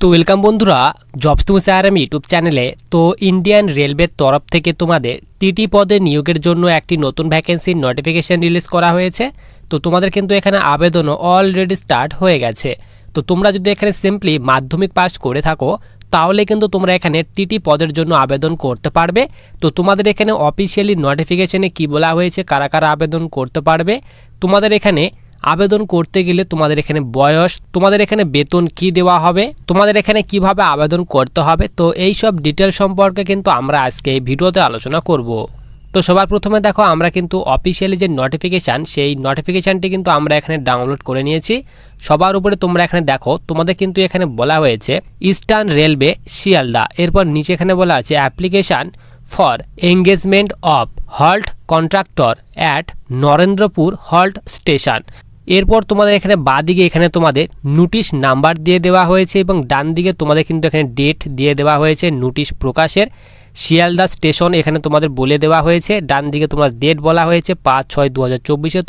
তো ওয়েলকাম বন্ধুরা জবস তুমি স্যারএম ইউটিউব চ্যানেলে তো ইন্ডিয়ান রেলওয়ের তরফ থেকে তোমাদের টিটি পদে নিয়োগের জন্য একটি নতুন ভ্যাকেন্সির নোটিফিকেশন রিলিজ করা হয়েছে। তো তোমাদের কিন্তু এখানে আবেদনও অলরেডি স্টার্ট হয়ে গেছে। তো তোমরা যদি এখানে সিম্পলি মাধ্যমিক পাস করে থাকো, তাহলে কিন্তু তোমরা এখানে টিটি পদের জন্য আবেদন করতে পারবে। তো তোমাদের এখানে অফিসিয়ালি নোটিফিকেশনে কি বলা হয়েছে, কারা কারা আবেদন করতে পারবে? তোমাদের এখানে আবেদন করতে গেলে তোমাদের এখানে বয়স, তোমাদের এখানে বেতন কি দেওয়া হবে, তোমাদের এখানে কীভাবে আবেদন করতে হবে, তো এই সব ডিটেল সম্পর্কে কিন্তু আমরা আজকে এই ভিডিওতে আলোচনা করব। তো সবার প্রথমে দেখো, আমরা কিন্তু অফিসিয়ালি যে নোটিফিকেশান সেই নোটিফিকেশানটি কিন্তু আমরা এখানে ডাউনলোড করে নিয়েছি। সবার উপরে তোমরা এখানে দেখো, তোমাদের কিন্তু এখানে বলা হয়েছে ইস্টার্ন রেলওয়ে শিয়ালদা। এরপর নিচে এখানে বলা আছে application for engagement of halt contractor at Narendrapur halt station এরপর তোমাদের এখানে বাদিকে এখানে তোমাদের নোটিশ নাম্বার দিয়ে দেওয়া হয়েছে এবং ডান দিকে তোমাদের কিন্তু এখানে ডেট দিয়ে দেওয়া হয়েছে নোটিশ প্রকাশের। শিয়ালদা স্টেশন এখানে তোমাদের বলে দেওয়া হয়েছে ডান দিকে তোমার ডেট বলা হয়েছে পাঁচ ছয় দু হাজার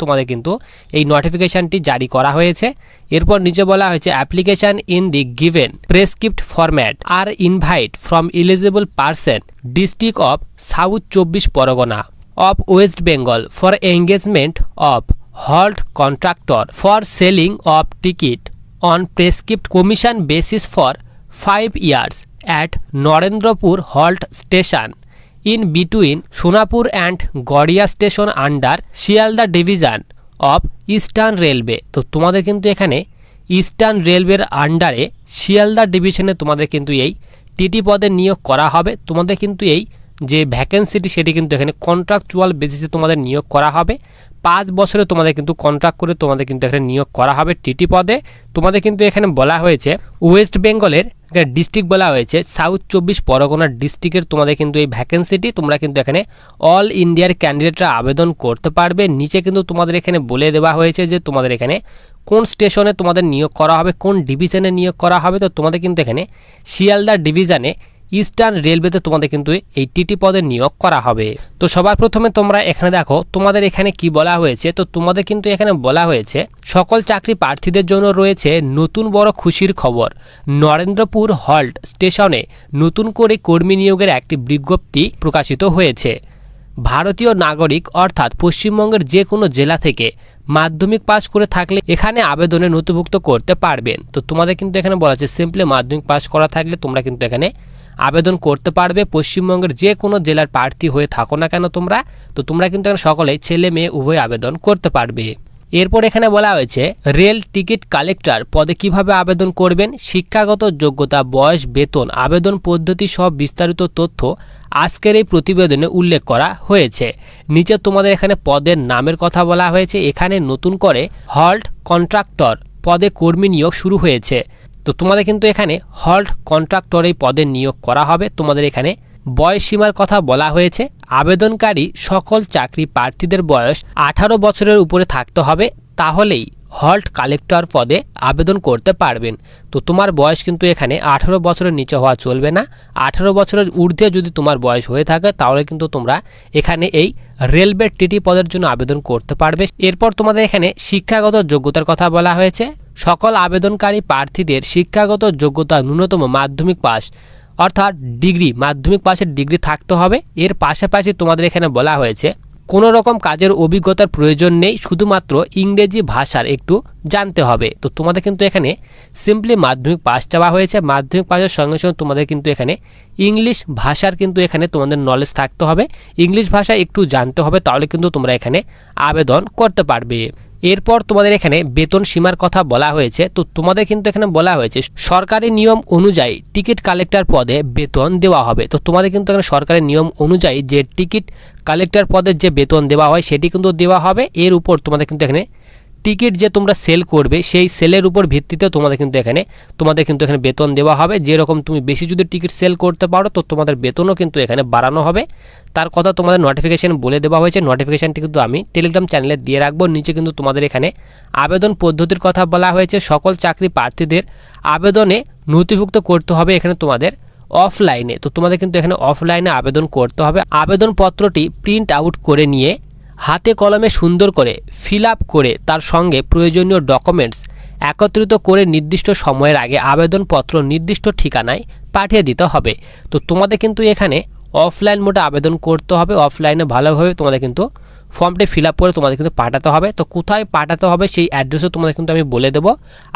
তোমাদের কিন্তু এই নোটিফিকেশানটি জারি করা হয়েছে। এরপর নিচে বলা হয়েছে application in the given prescript format are invite from eligible person district of south চব্বিশ Pargana of West Bengal for engagement of halt contractor for selling of ticket on prescript commission basis for five years at Narendrapur halt station in between Sonapur and Garia station under Sealdah division of eastern railway তো তোমাদের কিন্তু এখানে eastern রেলওয়ের আন্ডারে শিয়ালদা ডিভিশনে তোমাদের কিন্তু এই টিটি পদে নিয়োগ করা হবে। তোমাদের কিন্তু এই যে ভ্যাকেন্সিটি সেটি কিন্তু এখানে কন্ট্রাকচুয়াল বেসিসে তোমাদের নিয়োগ করা হবে। পাঁচ বছরে তোমাদের কিন্তু কন্ট্রাক্ট করে তোমাদের কিন্তু এখানে নিয়োগ করা হবে টিটি পদে। তোমাদের কিন্তু এখানে বলা হয়েছে ওয়েস্ট বেঙ্গলের এখানে ডিস্ট্রিক্ট বলা হয়েছে সাউথ চব্বিশ পরগনার ডিস্ট্রিক্টের তোমাদের কিন্তু এই ভ্যাকেন্সিটি তোমরা কিন্তু এখানে অল ইন্ডিয়ার ক্যান্ডিডেটরা আবেদন করতে পারবে। নিচে কিন্তু তোমাদের এখানে বলে দেওয়া হয়েছে যে তোমাদের এখানে কোন স্টেশনে তোমাদের নিয়োগ করা হবে, কোন ডিভিশনে নিয়োগ করা হবে। তো তোমাদের কিন্তু এখানে শিয়ালদা ডিভিশনে ইস্টার্ন রেলওয়েতে তোমাদের কিন্তু এই টিটি পদে নিয়োগ করা হবে। তো সবার প্রথমে তোমরা এখানে দেখো, তোমাদের এখানে কি বলা হয়েছে? তো তোমাদের কিন্তু এখানে বলা হয়েছে, সকল চাকরি প্রার্থীদের জন্য রয়েছে নতুন বড় খুশির খবর। নরেন্দ্রপুর হল্ট স্টেশনে নতুন করে কর্মী নিয়োগের একটি বিজ্ঞপ্তি প্রকাশিত হয়েছে। ভারতীয় নাগরিক, অর্থাৎ পশ্চিমবঙ্গের যে কোনো জেলা থেকে মাধ্যমিক পাস করে থাকলে এখানে আবেদনে নথিভুক্ত করতে পারবেন। তো তোমাদের কিন্তু এখানে বলা আছে সিম্পলি মাধ্যমিক পাস করা থাকলে তোমরা কিন্তু এখানে আবেদন করতে পারবে, পশ্চিমবঙ্গের যে কোনো জেলার প্রার্থী হয়ে থাকো না কেন তোমরা? তো তোমরা কিন্তু এখানে সকলেই ছেলে, মেয়ে, উভয় আবেদন করতে পারবে। এরপর এখানে বলা হয়েছে, রেল টিকিট কালেক্টর পদে কীভাবে আবেদন করবেন? শিক্ষাগত যোগ্যতা, বয়স, বেতন, আবেদন পদ্ধতি সব বিস্তারিত তথ্য আজকের এই প্রতিবেদনে উল্লেখ করা হয়েছে। নিচে তোমাদের এখানে পদের নামের কথা বলা হয়েছে। এখানে নতুন করে হল্ট কন্ট্রাক্টর পদে কর্মী নিয়োগ শুরু হয়েছে। তো তোমাদের কিন্তু এখানে হল্ট কন্ট্রাক্টর এই পদে নিয়োগ করা হবে। তোমাদের এখানে বয়স সীমার কথা বলা হয়েছে। আবেদনকারী সকল চাকরি প্রার্থীদের বয়স আঠারো বছরের উপরে থাকতে হবে। তাহলেই হল্ট কালেক্টর পদে আবেদন করতে পারবেন। তো তোমার বয়স কিন্তু এখানে আঠারো বছরের নিচে হওয়া চলবে না। আঠারো বছরের ঊর্ধ্বে যদি তোমার বয়স হয়ে থাকে, তাহলে কিন্তু তোমরা এখানে এই রেলওয়ে টিটি পদের জন্য আবেদন করতে পারবে। এরপর তোমাদের এখানে শিক্ষাগত যোগ্যতার কথা বলা হয়েছে। সকল আবেদনকারী প্রার্থীদের শিক্ষাগত যোগ্যতা ন্যূনতম মাধ্যমিক পাস অর্থাৎ ডিগ্রি, মাধ্যমিক পাশের ডিগ্রি থাকতে হবে। এর পাশাপাশি তোমাদের এখানে বলা হয়েছে, কোনো রকম কাজের অভিজ্ঞতার প্রয়োজন নেই, শুধুমাত্র ইংরেজি ভাষার একটু জানতে হবে। তো তোমাদের কিন্তু এখানে সিম্পলি মাধ্যমিক পাস চাওয়া হয়েছে। মাধ্যমিক পাসের সঙ্গে সঙ্গে তোমাদের কিন্তু এখানে ইংলিশ ভাষার কিন্তু এখানে তোমাদের নলেজ থাকতে হবে। ইংলিশ ভাষা একটু জানতে হবে, তাহলে কিন্তু তোমরা এখানে আবেদন করতে পারবে। এরপর তোমাদের এখানে বেতন সীমার কথা বলা হয়েছে, তো তোমাদের কিন্তু এখানে বলা হয়েছে সরকারি নিয়ম অনুযায়ী টিকিট কালেক্টর পদে বেতন দেওয়া হবে। তো তোমাদের কিন্তু এখানে সরকারি নিয়ম অনুযায়ী যে টিকিট কালেক্টর পদের যে বেতন দেওয়া হয় সেটি কিন্তু দেওয়া হবে। এর উপর তোমাদের কিন্তু এখানে টিকিট যে তোমরা সেল করবে, সেই সেলের উপর ভিত্তিতে তোমাদের কিন্তু এখানে, তোমাদের কিন্তু এখানে বেতন দেওয়া হবে। যেরকম তুমি বেশি যদি টিকিট সেল করতে পারো, তো তোমাদের বেতনও কিন্তু এখানে বাড়ানো হবে। তার কথা তোমাদের নোটিফিকেশান বলে দেওয়া হয়েছে। নোটিফিকেশানটি কিন্তু আমি টেলিগ্রাম চ্যানেলে দিয়ে রাখব। নিচে কিন্তু তোমাদের এখানে আবেদন পদ্ধতির কথা বলা হয়েছে। সকল চাকরি প্রার্থীদের আবেদনে নথিভুক্ত করতে হবে এখানে তোমাদের অফলাইনে তো তোমাদের কিন্তু এখানে অফলাইনে আবেদন করতে হবে। আবেদনপত্রটি প্রিন্ট আউট করে নিয়ে হাতে কলমে সুন্দর করে ফিল করে তার সঙ্গে প্রয়োজনীয় ডকুমেন্টস একত্রিত করে নির্দিষ্ট সময়ের আগে আবেদনপত্র নির্দিষ্ট ঠিকানায় পাঠিয়ে দিতে হবে। তো তোমাদের কিন্তু এখানে অফলাইন মোটে আবেদন করতে হবে অফলাইনে ভালোভাবে তোমাদের কিন্তু ফর্মটি ফিল আপ করে তোমাদের কিন্তু পাঠাতে হবে। তো কোথায় পাঠাতে হবে সেই অ্যাড্রেসও তোমাদের কিন্তু আমি বলে দেবো।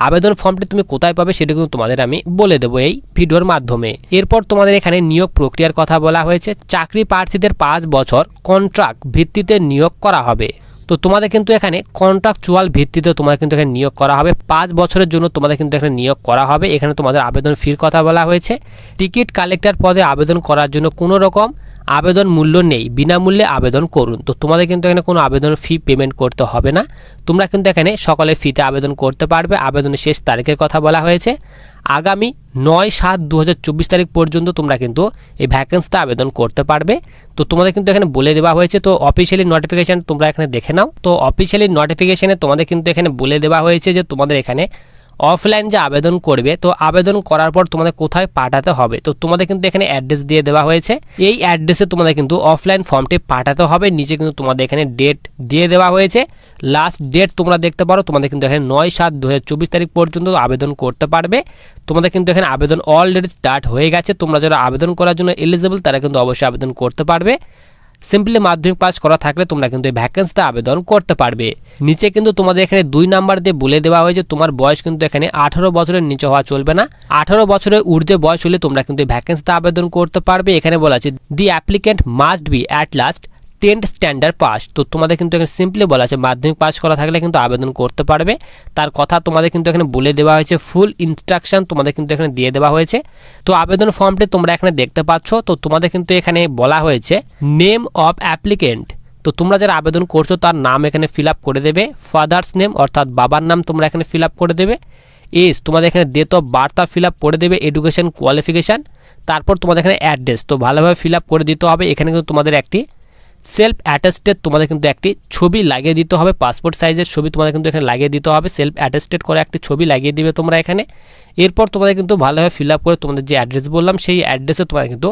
আবেদন ফর্মটি তুমি কোথায় পাবে সেটা কিন্তু তোমাদের আমি বলে দেবো এই ভিডিওর মাধ্যমে। এরপর তোমাদের এখানে নিয়োগ প্রক্রিয়ার কথা বলা হয়েছে। চাকরি প্রার্থীদের পাঁচ বছর কন্ট্রাক্ট ভিত্তিতে নিয়োগ করা হবে। তো তোমাদের কিন্তু এখানে কন্ট্রাকচুয়াল ভিত্তিতে তোমাদের কিন্তু এখানে নিয়োগ করা হবে। পাঁচ বছরের জন্য তোমাদের কিন্তু এখানে নিয়োগ করা হবে। এখানে তোমাদের আবেদন ফির কথা বলা হয়েছে। টিকিট কালেক্টর পদে আবেদন করার জন্য কোনো রকম আবেদন মূল্য নেই, বিনামূল্যে আবেদন করুন। তো তোমাদের কিন্তু এখানে কোনো আবেদন ফি পেমেন্ট করতে হবে না। তোমরা কিন্তু এখানে সকালে ফিতে আবেদন করতে পারবে। আবেদনের শেষ তারিখের কথা বলা হয়েছে। আগামী নয় সাত দু তারিখ পর্যন্ত তোমরা কিন্তু এই ভ্যাকেন্সিতে আবেদন করতে পারবে। তো তোমাদের কিন্তু এখানে বলে দেওয়া হয়েছে, তো অফিসিয়ালি নোটিফিকেশান তোমরা এখানে দেখে নাও। তো অফিসিয়ালি নোটিফিকেশানে তোমাদের কিন্তু এখানে বলে দেওয়া হয়েছে যে তোমাদের এখানে অফলাইন যে আবেদন করবে, তো আবেদন করার পর তোমাদের কোথায় পাঠাতে হবে? তো তোমাদের কিন্তু এখানে অ্যাড্রেস দিয়ে দেওয়া হয়েছে। এই অ্যাড্রেসে তোমাদের কিন্তু অফলাইন ফর্মটি পাঠাতে হবে। নিচে কিন্তু তোমাদের এখানে ডেট দিয়ে দেওয়া হয়েছে। লাস্ট ডেট তোমরা দেখতে পারো, তোমাদের কিন্তু এখানে নয় সাত দু তারিখ পর্যন্ত আবেদন করতে পারবে। তোমাদের কিন্তু এখানে আবেদন অলরেডি স্টার্ট হয়ে গেছে। তোমরা যারা আবেদন করার জন্য এলিজিবল তারা কিন্তু অবশ্যই আবেদন করতে পারবে। সিম্পলি মাধ্যমিক পাস করা থাকলে তোমরা কিন্তু এই ভ্যাকেন্সিতে আবেদন করতে পারবে। নিচে কিন্তু তোমাদের এখানে দুই নাম্বার দিয়ে বলে দেওয়া হয়েছে, তোমার বয়স কিন্তু এখানে আঠারো বছরের নিচে হওয়া চলবে না। আঠারো বছরের ঊর্ধ্বে বয়স হলে তোমরা কিন্তু এই ভ্যাকেন্সিতে আবেদন করতে পারবে। এখানে বলা আছে the applicant must be at last tenth standard pass. তো তোমাদের কিন্তু এখানে সিম্পলি বলা আছে, মাধ্যমিক পাস করা থাকলে কিন্তু আবেদন করতে পারবে। তার কথা তোমাদের কিন্তু এখানে বলে দেওয়া হয়েছে ফুল ইনস্ট্রাকশন তোমাদের কিন্তু এখানে দিয়ে দেওয়া হয়েছে। তো আবেদন ফর্মটি তোমরা এখানে দেখতে পাচ্ছ। তো তোমাদের কিন্তু এখানে বলা হয়েছে নেম অফ অ্যাপ্লিকেন্ট তো তোমরা যারা আবেদন করছ তার নাম এখানে ফিল করে দেবে। ফাদার্স নেম অর্থাৎ বাবার নাম তোমরা এখানে ফিল করে দেবে। এজ তোমাদের এখানে ডেট অফ বার্থটা ফিল করে দেবে এডুকেশন কোয়ালিফিকেশান তারপর তোমাদের এখানে অ্যাড্রেস তো ভালোভাবে ফিল করে দিতে হবে। এখানে কিন্তু তোমাদের একটি সেলফ অ্যাটাস্টেড তোমাদের কিন্তু একটি ছবি লাগিয়ে দিতে হবে পাসপোর্ট সাইজের ছবি তোমাদের কিন্তু এখানে লাগিয়ে দিতে হবে সেলফ অ্যাটাস্টেড করে একটি ছবি লাগিয়ে দিবে তোমরা এখানে। এরপর তোমাদের কিন্তু ভালোভাবে ফিল আপ করে তোমাদের যে অ্যাড্রেস বললাম, সেই অ্যাড্রেসে তোমাদের কিন্তু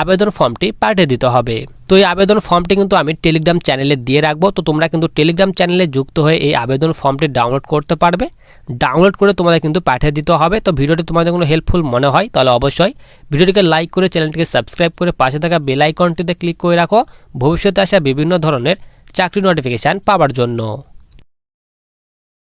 আবেদন ফর্মটি পাঠিয়ে দিতে হবে। তো এই আবেদন ফর্মটি কিন্তু আমি টেলিগ্রাম চ্যানেলে দিয়ে রাখব। তো তোমরা কিন্তু টেলিগ্রাম চ্যানেলে যুক্ত হয়ে এই আবেদন ফর্মটি ডাউনলোড করতে পারবে। ডাউনলোড করে তোমাদের কিন্তু পাঠিয়ে দিতে হবে। তো ভিডিওটি তোমাদের কোনো হেল্পফুল মনে হয়, তাহলে অবশ্যই ভিডিওটিকে লাইক করে চ্যানেলটিকে সাবস্ক্রাইব করে পাশে থাকা বেল আইকনটিতে ক্লিক করে রাখো। ভবিষ্যতে আসা বিভিন্ন ধরনের চাকরি নোটিফিকেশান পাওয়ার জন্য।